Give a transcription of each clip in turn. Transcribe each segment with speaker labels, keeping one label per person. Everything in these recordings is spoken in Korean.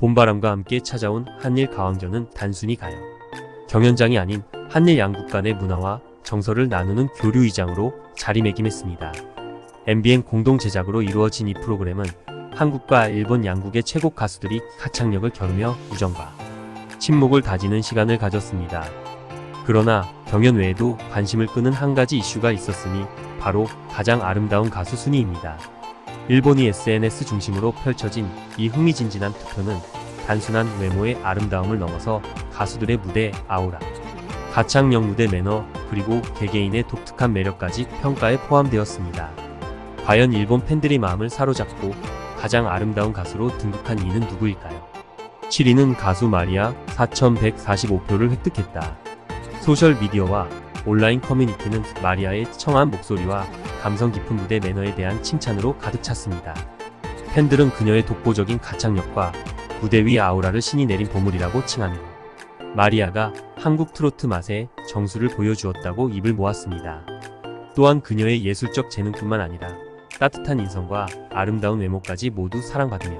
Speaker 1: 봄바람과 함께 찾아온 한일 가왕전은 단순히 가요. 경연장이 아닌 한일 양국 간의 문화와 정서를 나누는 교류의장으로 자리매김했습니다. MBN 공동 제작으로 이루어진 이 프로그램은 한국과 일본 양국의 최고 가수들이 가창력을 겨루며 우정과 친목을 다지는 시간을 가졌습니다. 그러나 경연 외에도 관심을 끄는 한 가지 이슈가 있었으니 바로 가장 아름다운 가수 순위입니다. 일본이 SNS 중심으로 펼쳐진 이 흥미진진한 투표는 단순한 외모의 아름다움을 넘어서 가수들의 무대 아우라, 가창력 무대 매너, 그리고 개개인의 독특한 매력까지 평가에 포함되었습니다. 과연 일본 팬들의 마음을 사로잡고 가장 아름다운 가수로 등극한 이는 누구일까요? 7위는 가수 마리아 4,145표를 획득했다. 소셜미디어와 온라인 커뮤니티는 마리아의 청아한 목소리와 감성 깊은 무대 매너에 대한 칭찬으로 가득 찼습니다. 팬들은 그녀의 독보적인 가창력과 무대 위 아우라를 신이 내린 보물이라고 칭하며 마리아가 한국 트로트 맛의 정수를 보여주었다고 입을 모았습니다. 또한 그녀의 예술적 재능뿐만 아니라 따뜻한 인성과 아름다운 외모까지 모두 사랑받으며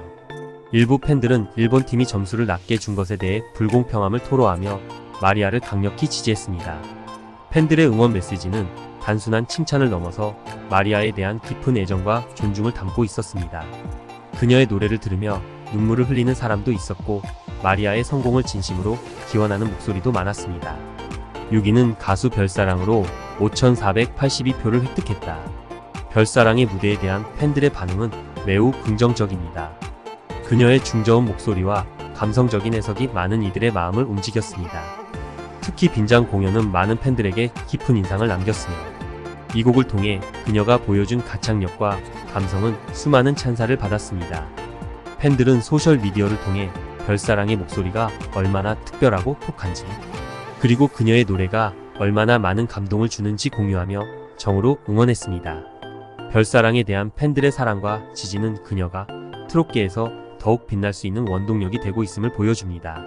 Speaker 1: 일부 팬들은 일본 팀이 점수를 낮게 준 것에 대해 불공평함을 토로하며 마리아를 강력히 지지했습니다. 팬들의 응원 메시지는 단순한 칭찬을 넘어서 마리아에 대한 깊은 애정과 존중을 담고 있었습니다. 그녀의 노래를 들으며 눈물을 흘리는 사람도 있었고 마리아의 성공을 진심으로 기원하는 목소리도 많았습니다. 6위는 가수 별사랑으로 5,482표를 획득했다. 별사랑의 무대에 대한 팬들의 반응은 매우 긍정적입니다. 그녀의 중저음 목소리와 감성적인 해석이 많은 이들의 마음을 움직였습니다. 특히 빈장 공연은 많은 팬들에게 깊은 인상을 남겼으며 이 곡을 통해 그녀가 보여준 가창력과 감성은 수많은 찬사를 받았습니다. 팬들은 소셜미디어를 통해 별사랑의 목소리가 얼마나 특별하고 톡한지 그리고 그녀의 노래가 얼마나 많은 감동을 주는지 공유하며 정으로 응원했습니다. 별사랑에 대한 팬들의 사랑과 지지는 그녀가 트롯계에서 더욱 빛날 수 있는 원동력이 되고 있음을 보여줍니다.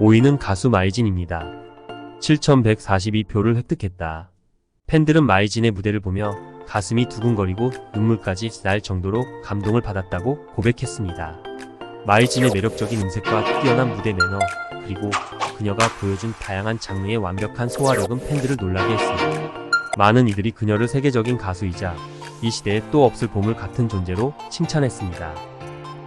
Speaker 1: 5위는 가수 마이진입니다. 7,142표를 획득했다. 팬들은 마이진의 무대를 보며 가슴이 두근거리고 눈물까지 날 정도로 감동을 받았다고 고백했습니다. 마이진의 매력적인 음색과 뛰어난 무대 매너, 그리고 그녀가 보여준 다양한 장르의 완벽한 소화력은 팬들을 놀라게 했습니다. 많은 이들이 그녀를 세계적인 가수이자 이 시대에 또 없을 보물 같은 존재로 칭찬했습니다.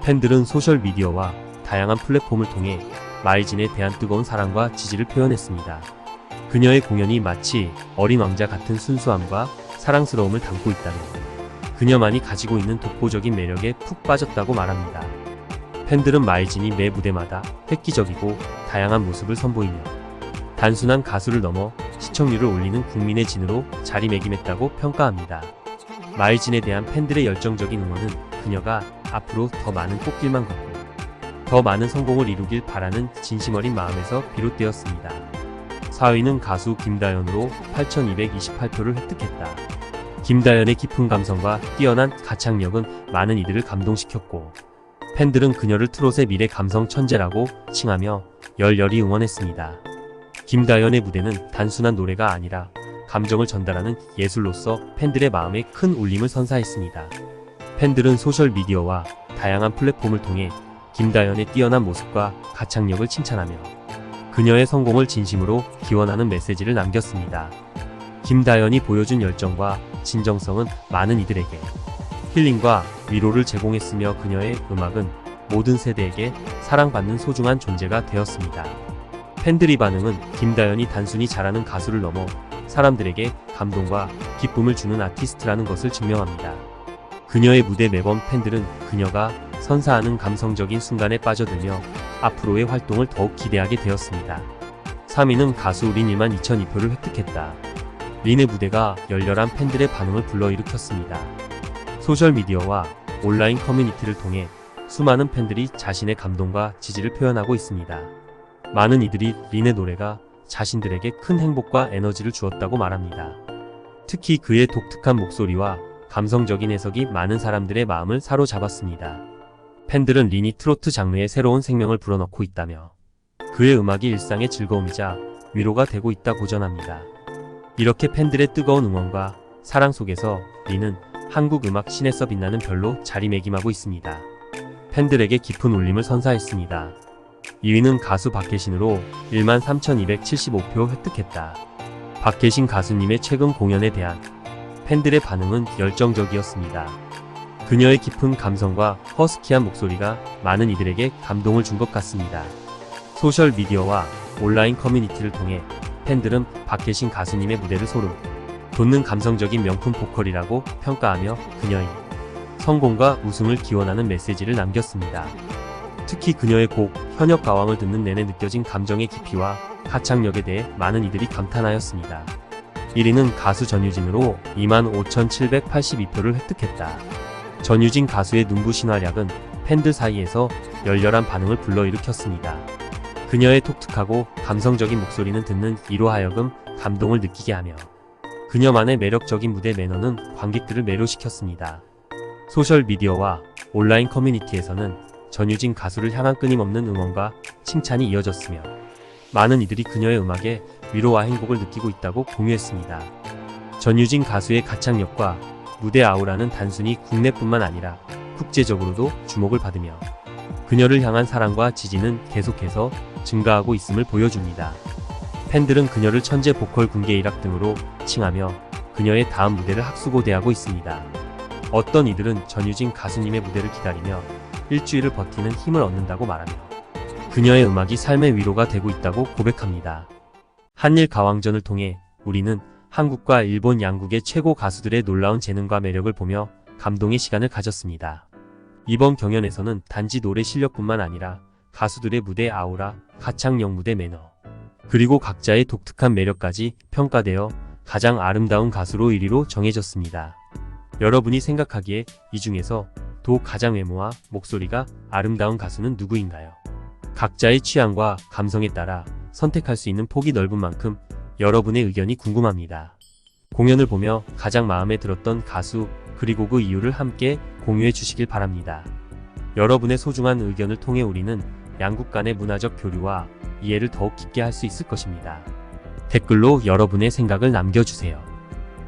Speaker 1: 팬들은 소셜미디어와 다양한 플랫폼을 통해 마이진에 대한 뜨거운 사랑과 지지를 표현했습니다. 그녀의 공연이 마치 어린 왕자 같은 순수함과 사랑스러움을 담고 있다며 그녀만이 가지고 있는 독보적인 매력에 푹 빠졌다고 말합니다. 팬들은 마이진이 매 무대마다 획기적이고 다양한 모습을 선보이며 단순한 가수를 넘어 시청률을 올리는 국민의 진으로 자리매김했다고 평가합니다. 마이진에 대한 팬들의 열정적인 응원은 그녀가 앞으로 더 많은 꽃길만 걷고 더 많은 성공을 이루길 바라는 진심 어린 마음에서 비롯되었습니다. 4위는 가수 김다연으로 8,228표를 획득했다. 김다연의 깊은 감성과 뛰어난 가창력은 많은 이들을 감동시켰고 팬들은 그녀를 트롯의 미래 감성 천재라고 칭하며 열렬히 응원했습니다. 김다연의 무대는 단순한 노래가 아니라 감정을 전달하는 예술로서 팬들의 마음에 큰 울림을 선사했습니다. 팬들은 소셜미디어와 다양한 플랫폼을 통해 김다연의 뛰어난 모습과 가창력을 칭찬하며 그녀의 성공을 진심으로 기원하는 메시지를 남겼습니다. 김다연이 보여준 열정과 진정성은 많은 이들에게 힐링과 위로를 제공했으며 그녀의 음악은 모든 세대에게 사랑받는 소중한 존재가 되었습니다. 팬들의 반응은 김다연이 단순히 잘하는 가수를 넘어 사람들에게 감동과 기쁨을 주는 아티스트라는 것을 증명합니다. 그녀의 무대 매번 팬들은 그녀가 선사하는 감성적인 순간에 빠져들며 앞으로의 활동을 더욱 기대하게 되었습니다. 3위는 가수 린 1만 2002표를 획득했다. 린의 무대가 열렬한 팬들의 반응을 불러일으켰습니다. 소셜미디어와 온라인 커뮤니티를 통해 수많은 팬들이 자신의 감동과 지지를 표현하고 있습니다. 많은 이들이 린의 노래가 자신들에게 큰 행복과 에너지를 주었다고 말합니다. 특히 그의 독특한 목소리와 감성적인 해석이 많은 사람들의 마음을 사로잡았습니다. 팬들은 린이 트로트 장르에 새로운 생명을 불어넣고 있다며 그의 음악이 일상의 즐거움이자 위로가 되고 있다 고전합니다. 이렇게 팬들의 뜨거운 응원과 사랑 속에서 린은 한국 음악 신에서 빛나는 별로 자리매김하고 있습니다. 팬들에게 깊은 울림을 선사했습니다. 2위는 가수 박혜신으로 13,275표 획득했다. 박혜신 가수님의 최근 공연에 대한 팬들의 반응은 열정적이었습니다. 그녀의 깊은 감성과 허스키한 목소리가 많은 이들에게 감동을 준 것 같습니다. 소셜 미디어와 온라인 커뮤니티를 통해 팬들은 박혜신 가수님의 무대를 소름 돋는 감성적인 명품 보컬이라고 평가하며 그녀의 성공과 우승을 기원하는 메시지를 남겼습니다. 특히 그녀의 곡 현역 가왕을 듣는 내내 느껴진 감정의 깊이와 가창력에 대해 많은 이들이 감탄하였습니다. 1위는 가수 전유진으로 25,782표를 획득했다. 전유진 가수의 눈부신 활약은 팬들 사이에서 열렬한 반응을 불러일으켰습니다. 그녀의 독특하고 감성적인 목소리는 듣는 이로 하여금 감동을 느끼게 하며 그녀만의 매력적인 무대 매너는 관객들을 매료시켰습니다. 소셜 미디어와 온라인 커뮤니티에서는 전유진 가수를 향한 끊임없는 응원과 칭찬이 이어졌으며 많은 이들이 그녀의 음악에 위로와 행복을 느끼고 있다고 공유했습니다. 전유진 가수의 가창력과 무대 아우라는 단순히 국내뿐만 아니라 국제적으로도 주목을 받으며 그녀를 향한 사랑과 지지는 계속해서 증가하고 있음을 보여줍니다. 팬들은 그녀를 천재 보컬 군계 일학 등으로 칭하며 그녀의 다음 무대를 학수고대하고 있습니다. 어떤 이들은 전유진 가수님의 무대를 기다리며 일주일을 버티는 힘을 얻는다고 말하며 그녀의 음악이 삶의 위로가 되고 있다고 고백합니다. 한일 가왕전을 통해 우리는 한국과 일본 양국의 최고 가수들의 놀라운 재능과 매력을 보며 감동의 시간을 가졌습니다. 이번 경연에서는 단지 노래 실력뿐만 아니라 가수들의 무대 아우라, 가창력 무대 매너, 그리고 각자의 독특한 매력까지 평가되어 가장 아름다운 가수로 1위로 정해졌습니다. 여러분이 생각하기에 이 중에서 도 가장 외모와 목소리가 아름다운 가수는 누구인가요? 각자의 취향과 감성에 따라 선택할 수 있는 폭이 넓은 만큼 여러분의 의견이 궁금합니다. 공연을 보며 가장 마음에 들었던 가수 그리고 그 이유를 함께 공유해 주시길 바랍니다. 여러분의 소중한 의견을 통해 우리는 양국 간의 문화적 교류와 이해를 더욱 깊게 할 수 있을 것입니다. 댓글로 여러분의 생각을 남겨주세요.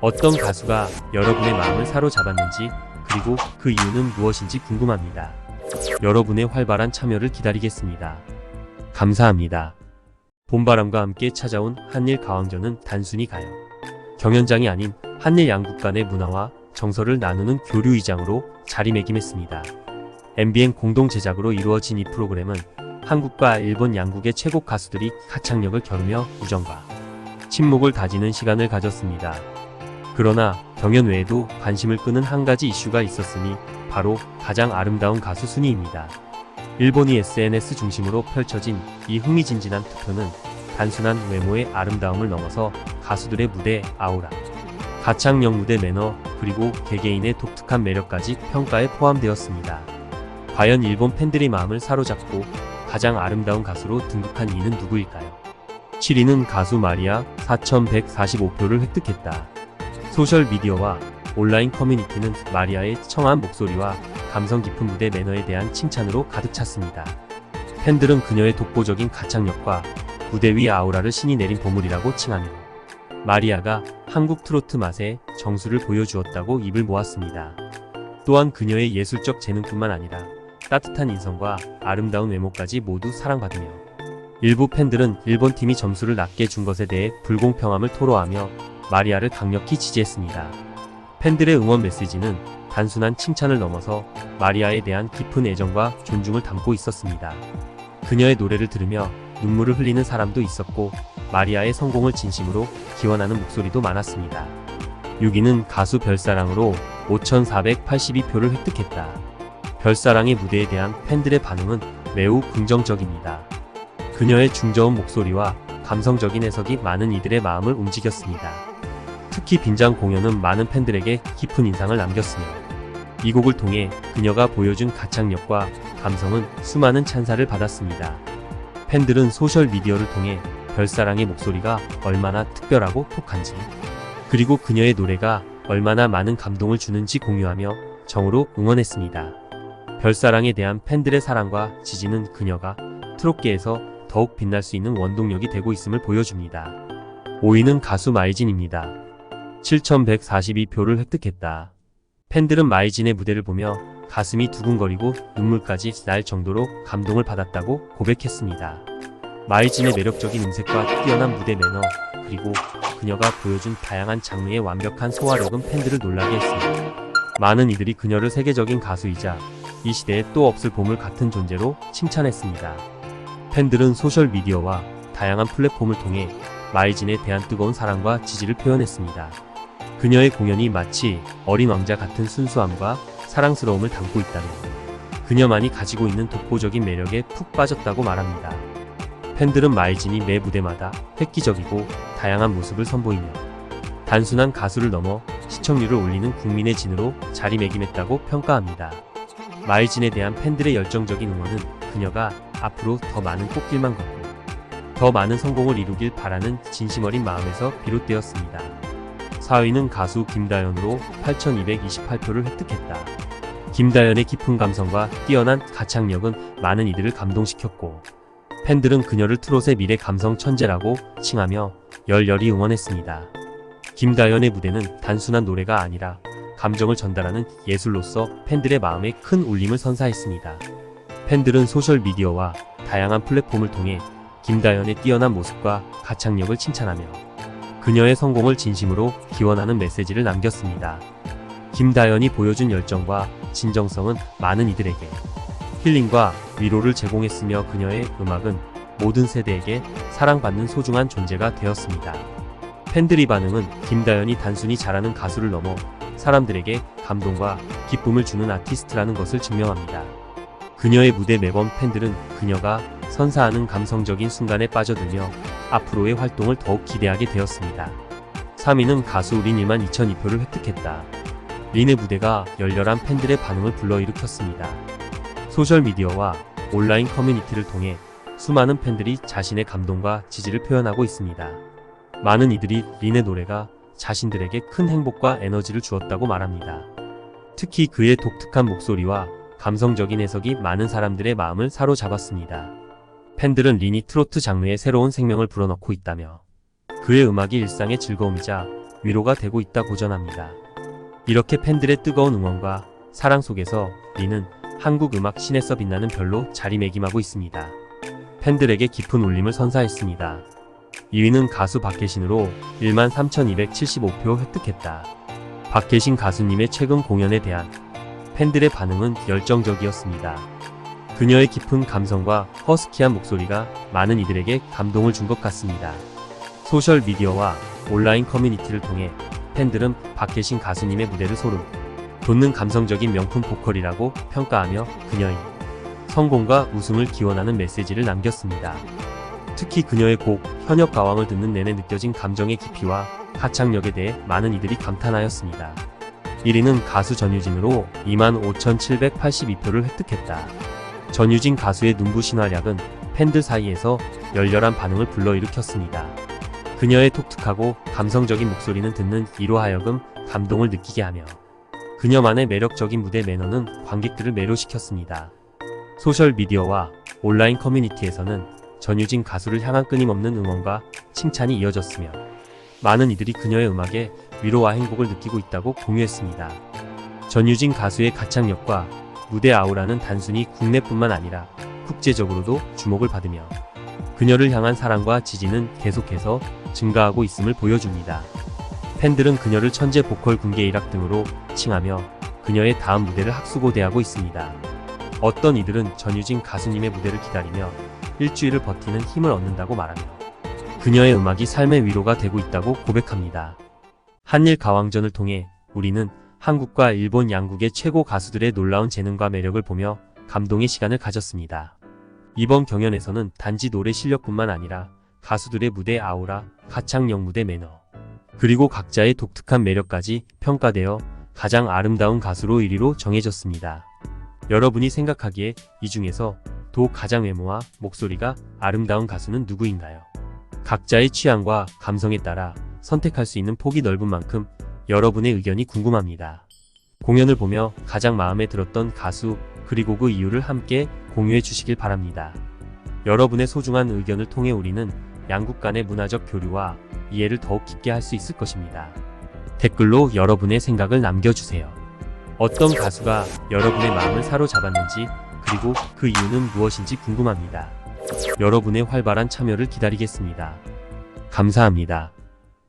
Speaker 1: 어떤 가수가 여러분의 마음을 사로잡았는지 그리고 그 이유는 무엇인지 궁금합니다. 여러분의 활발한 참여를 기다리겠습니다. 감사합니다. 봄바람과 함께 찾아온 한일 가왕전은 단순히 가요. 경연장이 아닌 한일 양국 간의 문화와 정서를 나누는 교류의장으로 자리매김했습니다. MBN 공동 제작으로 이루어진 이 프로그램은 한국과 일본 양국의 최고 가수들이 가창력을 겨루며 우정과 친목을 다지는 시간을 가졌습니다. 그러나 경연 외에도 관심을 끄는 한 가지 이슈가 있었으니 바로 가장 아름다운 가수 순위입니다. 일본이 SNS 중심으로 펼쳐진 이 흥미진진한 투표는 단순한 외모의 아름다움을 넘어서 가수들의 무대 아우라, 가창력 무대 매너, 그리고 개개인의 독특한 매력까지 평가에 포함되었습니다. 과연 일본 팬들의 마음을 사로잡고 가장 아름다운 가수로 등극한 이는 누구일까요? 7위는 가수 마리아 4,145표를 획득했다. 소셜 미디어와 온라인 커뮤니티는 마리아의 청아한 목소리와 감성 깊은 무대 매너에 대한 칭찬으로 가득 찼습니다. 팬들은 그녀의 독보적인 가창력과 무대 위 아우라를 신이 내린 보물이라고 칭하며 마리아가 한국 트로트 맛의 정수를 보여주었다고 입을 모았습니다. 또한 그녀의 예술적 재능뿐만 아니라 따뜻한 인성과 아름다운 외모까지 모두 사랑받으며 일부 팬들은 일본 팀이 점수를 낮게 준 것에 대해 불공평함을 토로하며 마리아를 강력히 지지했습니다. 팬들의 응원 메시지는 단순한 칭찬을 넘어서 마리아에 대한 깊은 애정과 존중을 담고 있었습니다. 그녀의 노래를 들으며 눈물을 흘리는 사람도 있었고 마리아의 성공을 진심으로 기원하는 목소리도 많았습니다. 6위는 가수 별사랑으로 5,482표를 획득했다. 별사랑의 무대에 대한 팬들의 반응은 매우 긍정적입니다. 그녀의 중저음 목소리와 감성적인 해석이 많은 이들의 마음을 움직였습니다. 특히 빈장 공연은 많은 팬들에게 깊은 인상을 남겼으며 이 곡을 통해 그녀가 보여준 가창력과 감성은 수많은 찬사를 받았습니다. 팬들은 소셜 미디어를 통해 별사랑의 목소리가 얼마나 특별하고 톡한지 그리고 그녀의 노래가 얼마나 많은 감동을 주는지 공유하며 정으로 응원했습니다. 별사랑에 대한 팬들의 사랑과 지지는 그녀가 트롯계에서 더욱 빛날 수 있는 원동력이 되고 있음을 보여줍니다. 5위는 가수 마이진입니다. 7,142표를 획득했다. 팬들은 마이진의 무대를 보며 가슴이 두근거리고 눈물까지 날 정도로 감동을 받았다고 고백했습니다. 마이진의 매력적인 음색과 뛰어난 무대 매너, 그리고 그녀가 보여준 다양한 장르의 완벽한 소화력은 팬들을 놀라게 했습니다. 많은 이들이 그녀를 세계적인 가수이자 이 시대에 또 없을 보물 같은 존재로 칭찬했습니다. 팬들은 소셜미디어와 다양한 플랫폼을 통해 마이진에 대한 뜨거운 사랑과 지지를 표현했습니다. 그녀의 공연이 마치 어린 왕자 같은 순수함과 사랑스러움을 담고 있다며 그녀만이 가지고 있는 독보적인 매력에 푹 빠졌다고 말합니다. 팬들은 마이진이 매 무대마다 획기적이고 다양한 모습을 선보이며 단순한 가수를 넘어 시청률을 올리는 국민의 진으로 자리매김했다고 평가합니다. 마이진에 대한 팬들의 열정적인 응원은 그녀가 앞으로 더 많은 꽃길만 걷고 더 많은 성공을 이루길 바라는 진심 어린 마음에서 비롯되었습니다. 4위는 가수 김다연으로 8,228표를 획득했다. 김다연의 깊은 감성과 뛰어난 가창력은 많은 이들을 감동시켰고 팬들은 그녀를 트롯의 미래 감성 천재라고 칭하며 열렬히 응원했습니다. 김다연의 무대는 단순한 노래가 아니라 감정을 전달하는 예술로서 팬들의 마음에 큰 울림을 선사했습니다. 팬들은 소셜미디어와 다양한 플랫폼을 통해 김다연의 뛰어난 모습과 가창력을 칭찬하며 그녀의 성공을 진심으로 기원하는 메시지를 남겼습니다. 김다연이 보여준 열정과 진정성은 많은 이들에게 힐링과 위로를 제공했으며 그녀의 음악은 모든 세대에게 사랑받는 소중한 존재가 되었습니다. 팬들의 반응은 김다연이 단순히 잘하는 가수를 넘어 사람들에게 감동과 기쁨을 주는 아티스트라는 것을 증명합니다. 그녀의 무대 매번 팬들은 그녀가 선사하는 감성적인 순간에 빠져들며 앞으로의 활동을 더욱 기대하게 되었습니다. 3위는 가수 린 1만 2002표를 획득했다. 린의 무대가 열렬한 팬들의 반응을 불러일으켰습니다. 소셜미디어와 온라인 커뮤니티를 통해 수많은 팬들이 자신의 감동과 지지를 표현하고 있습니다. 많은 이들이 린의 노래가 자신들에게 큰 행복과 에너지를 주었다고 말합니다. 특히 그의 독특한 목소리와 감성적인 해석이 많은 사람들의 마음을 사로잡았습니다. 팬들은 린이 트로트 장르에 새로운 생명을 불어넣고 있다며 그의 음악이 일상의 즐거움이자 위로가 되고 있다 고전합니다. 이렇게 팬들의 뜨거운 응원과 사랑 속에서 린은 한국 음악 신에서 빛나는 별로 자리매김하고 있습니다. 팬들에게 깊은 울림을 선사했습니다. 2위는 가수 박혜신으로 1만 3,275표 획득했다. 박혜신 가수님의 최근 공연에 대한 팬들의 반응은 열정적이었습니다. 그녀의 깊은 감성과 허스키한 목소리가 많은 이들에게 감동을 준 것 같습니다. 소셜미디어와 온라인 커뮤니티를 통해 팬들은 박혜신 가수님의 무대를 소름 돋는 감성적인 명품 보컬이라고 평가하며 그녀의 성공과 우승을 기원하는 메시지를 남겼습니다. 특히 그녀의 곡 현역 가왕을 듣는 내내 느껴진 감정의 깊이와 가창력에 대해 많은 이들이 감탄하였습니다. 1위는 가수 전유진으로 25,782표를 획득했다. 전유진 가수의 눈부신 활약은 팬들 사이에서 열렬한 반응을 불러일으켰습니다. 그녀의 독특하고 감성적인 목소리는 듣는 이로 하여금 감동을 느끼게 하며 그녀만의 매력적인 무대 매너는 관객들을 매료시켰습니다. 소셜미디어와 온라인 커뮤니티에서는 전유진 가수를 향한 끊임없는 응원과 칭찬이 이어졌으며 많은 이들이 그녀의 음악에 위로와 행복을 느끼고 있다고 공유했습니다. 전유진 가수의 가창력과 무대 아우라는 단순히 국내뿐만 아니라 국제적으로도 주목을 받으며 그녀를 향한 사랑과 지지는 계속해서 증가하고 있음을 보여줍니다. 팬들은 그녀를 천재 보컬 군계 일학 등으로 칭하며 그녀의 다음 무대를 학수고대하고 있습니다. 어떤 이들은 전유진 가수님의 무대를 기다리며 일주일을 버티는 힘을 얻는다고 말하며 그녀의 음악이 삶의 위로가 되고 있다고 고백합니다. 한일 가왕전을 통해 우리는 한국과 일본 양국의 최고 가수들의 놀라운 재능과 매력을 보며 감동의 시간을 가졌습니다. 이번 경연에서는 단지 노래 실력뿐만 아니라 가수들의 무대 아우라, 가창력 무대 매너, 그리고 각자의 독특한 매력까지 평가되어 가장 아름다운 가수로 1위로 정해졌습니다. 여러분이 생각하기에 이 중에서 도 가장 외모와 목소리가 아름다운 가수는 누구인가요? 각자의 취향과 감성에 따라 선택할 수 있는 폭이 넓은 만큼 여러분의 의견이 궁금합니다. 공연을 보며 가장 마음에 들었던 가수 그리고 그 이유를 함께 공유해 주시길 바랍니다. 여러분의 소중한 의견을 통해 우리는 양국 간의 문화적 교류와 이해를 더욱 깊게 할 수 있을 것입니다. 댓글로 여러분의 생각을 남겨주세요. 어떤 가수가 여러분의 마음을 사로잡았는지 그리고 그 이유는 무엇인지 궁금합니다. 여러분의 활발한 참여를 기다리겠습니다. 감사합니다.